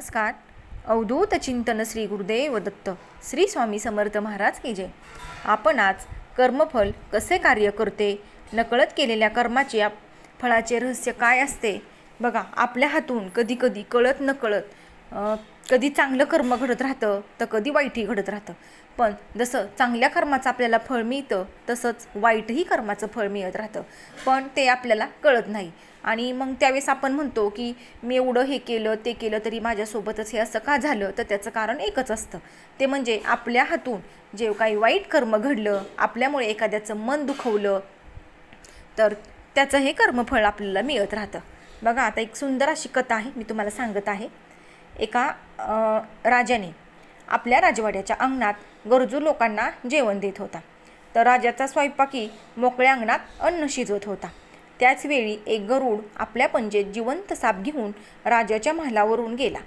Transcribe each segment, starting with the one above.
नमस्कार. अवधूत चिंतन श्री गुरुदेव दत्त श्री स्वामी समर्थ महाराज की जय. आपण आज कर्मफल कसे कार्य करते नकळत केलेल्या कर्माचे आप- फळाचे रहस्य काय असते बघा आपल्या हातून कधी कधी कळत नकळत कधी चांगलं कर्म घडत राहतं तर कधी वाईटही घडत राहतं. पण जसं चांगल्या कर्माचं आपल्याला फळ मिळतं तसंच वाईटही कर्माचं फळ मिळत राहतं. पण ते आपल्याला कळत नाही. आणि मग त्यावेळेस आपण म्हणतो की मी एवढं हे केलं ते केलं तरी माझ्यासोबतच हे असं का झालं? तर त्याचं कारण एकच असतं. ते म्हणजे आपल्या हातून जे काही वाईट कर्म घडलं आपल्यामुळे एखाद्याचं मन दुखवलं तर त्याचं हे कर्मफळ आपल्याला मिळत राहतं. बघा आता एक सुंदर अशी कथा आहे मी तुम्हाला सांगत आहे. एका राजाने आपल्या राजवाड्याच्या अंगणात गरजू लोकांना जेवण देत होता. तर राजाचा स्वयंपाकी मोकळ्या अंगणात अन्न शिजवत होता. त्याचवेळी एक गरुड आपल्या पंजेत जिवंत साप घेऊन राजाच्या महालावरून गेला.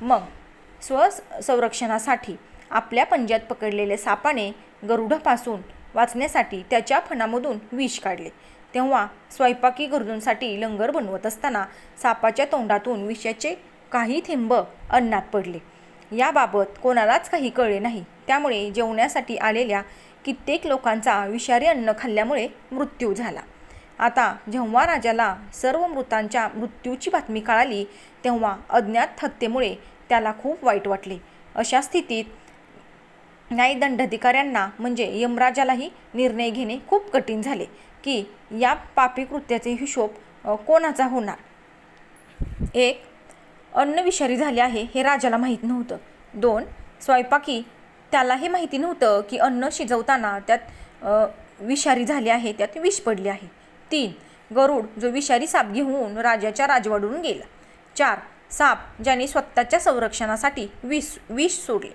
मग स्वसंरक्षणासाठी आपल्या पंजात पकडलेल्या सापाने गरुडापासून वाचण्यासाठी त्याच्या फणामधून विष काढले. तेव्हा स्वयंपाकी गरजूंसाठी लंगर बनवत असताना सापाच्या तोंडातून विषाचे काही थेंब अन्नात पडले. याबाबत कोणालाच काही कळले नाही. त्यामुळे जेवण्यासाठी आलेल्या कित्येक लोकांचा विषारी अन्न खाल्ल्यामुळे मृत्यू झाला. आता जेव्हा राजाला सर्व मृतांच्या मृत्यूची बातमी कळाली तेव्हा अज्ञात हत्येमुळे त्याला खूप वाईट वाटले. अशा स्थितीत न्यायदंडाधिकाऱ्यांना म्हणजे यमराजालाही निर्णय घेणे खूप कठीण झाले की या पापी कृत्याचे हिशोब कोणाचा होणार? एक अन्न विषारी झाले आहे हे राजाला माहीत नव्हतं. दोन स्वयंपाकी त्याला हे माहिती नव्हतं की अन्न शिजवताना त्यात विषारी झाले आहे त्यात विष पडले आहे. तीन गरुड जो विषारी साप घेऊन राजाच्या राजवाडून गेला. चार साप ज्याने स्वतःच्या संरक्षणासाठी विष विष सोडले.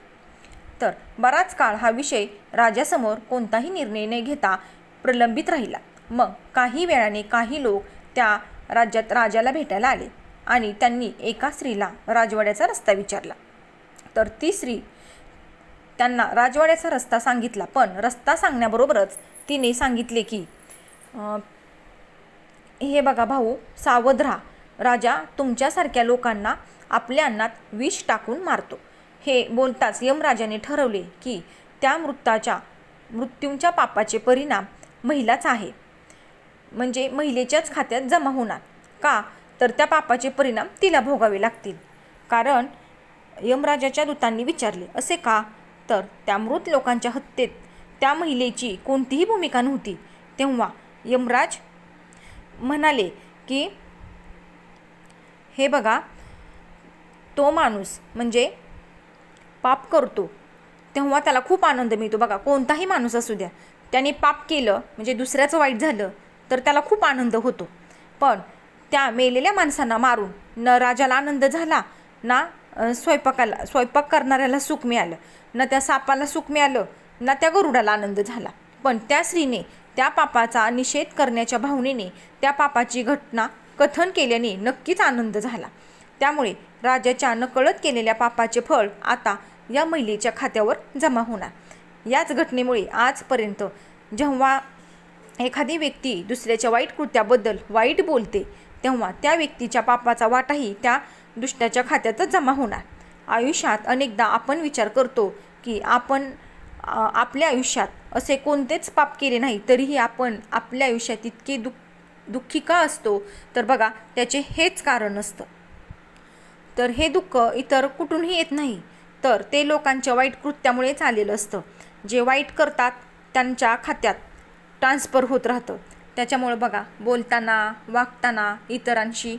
तर बराच काळ हा विषय राजासमोर कोणताही निर्णय न घेता प्रलंबित राहिला. मग काही वेळाने काही लोक त्या राज्यात राजाला भेटायला आले आणि त्यांनी एका स्त्रीला राजवाड्याचा रस्ता विचारला. तर ती स्त्री त्यांना राजवाड्याचा रस्ता सांगितला पण रस्ता सांगण्याबरोबरच तिने सांगितले की हे बघा भाऊ सावध राहा. राजा तुमच्यासारख्या लोकांना आपल्या अन्नात विष टाकून मारतो. हे बोलताच यमराजाने ठरवले की त्या मृताच्या मृत्यूंच्या पापाचे परिणाम महिलाच आहे. म्हणजे महिलेच्याच खात्यात जमा होणार. का? तर त्या पापाचे परिणाम तिला भोगावे लागतील. कारण यमराजाच्या दूतांनी विचारले असे का? तर त्या मृत लोकांच्या हत्येत त्या महिलेची कोणतीही भूमिका नव्हती. तेव्हा यमराज म्हणाले की हे बघा तो माणूस म्हणजे पाप करतो तेव्हा त्याला खूप आनंद मिळतो. बघा कोणताही माणूस असू द्या त्याने पाप केलं म्हणजे दुसऱ्याचं वाईट झालं तर त्याला खूप आनंद होतो. पण त्या मेलेल्या माणसांना मारून न राजाला आनंद झाला ना स्वयंपाकाला स्वयंपाक करणाऱ्याला सुख मिळालं ना त्या सापाला सुख मिळालं ना त्या गरुडाला आनंद झाला. पण त्या स्त्रीने त्या पापाचा निषेध करण्याच्या भावनेने त्या पापाची घटना कथन केल्याने नक्कीच आनंद झाला. त्यामुळे राजाच्या नकळत केलेल्या पापाचे फळ आता या महिलेच्या खात्यावर जमा होणार. याच घटनेमुळे आजपर्यंत जेव्हा एखादी व्यक्ती दुसऱ्याच्या वाईट कृत्याबद्दल वाईट बोलते तेव्हा त्या व्यक्तीच्या पापाचा वाटाही त्या दुष्टाच्या खात्यातच जमा होणार. आयुष्यात अनेकदा आपण विचार करतो की आपण आपल्या आयुष्यात असे कोणतेच पाप केले नाही तरीही आपण आपल्या आयुष्यात इतके दुःख दुःखी का असतो? तर बघा त्याचे हेच कारण असतं. तर हे दुःख इतर कुठूनही येत नाही तर ते लोकांच्या वाईट कृत्यामुळेच आलेलं असतं. जे वाईट करतात त्यांच्या खात्यात ट्रान्सफर होत राहतं. त्याच्यामुळं बघा बोलताना वागताना इतरांशी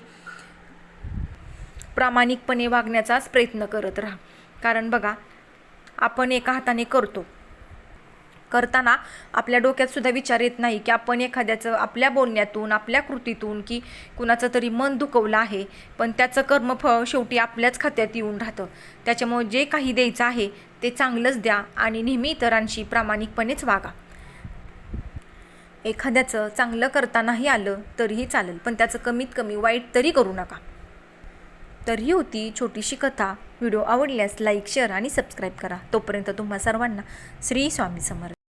प्रामाणिकपणे वागण्याचाच प्रयत्न करत राहा. कारण बघा आपण एका हाताने करतो. करताना आपल्या डोक्यात सुद्धा विचार येत नाही की आपण एखाद्याचं आपल्या बोलण्यातून आपल्या कृतीतून की कुणाचं तरी मन दुखवलं आहे पण त्याचं कर्मफळ शेवटी आपल्याच खात्यात येऊन राहतं. त्याच्यामुळे जे काही द्यायचं आहे ते चांगलंच द्या आणि नेहमी इतरांशी प्रामाणिकपणेच वागा. एखाद्याचं चांगलं करतानाही आलं तरीही चालेल पण त्याचं कमीत कमी वाईट तरी करू नका. तर ही होती छोटीशी कथा. व्हिडिओ आवडल्यास लाईक शेअर आणि सबस्क्राईब करा. तोपर्यंत तुम्हा सर्वांना श्री स्वामी समर्थ.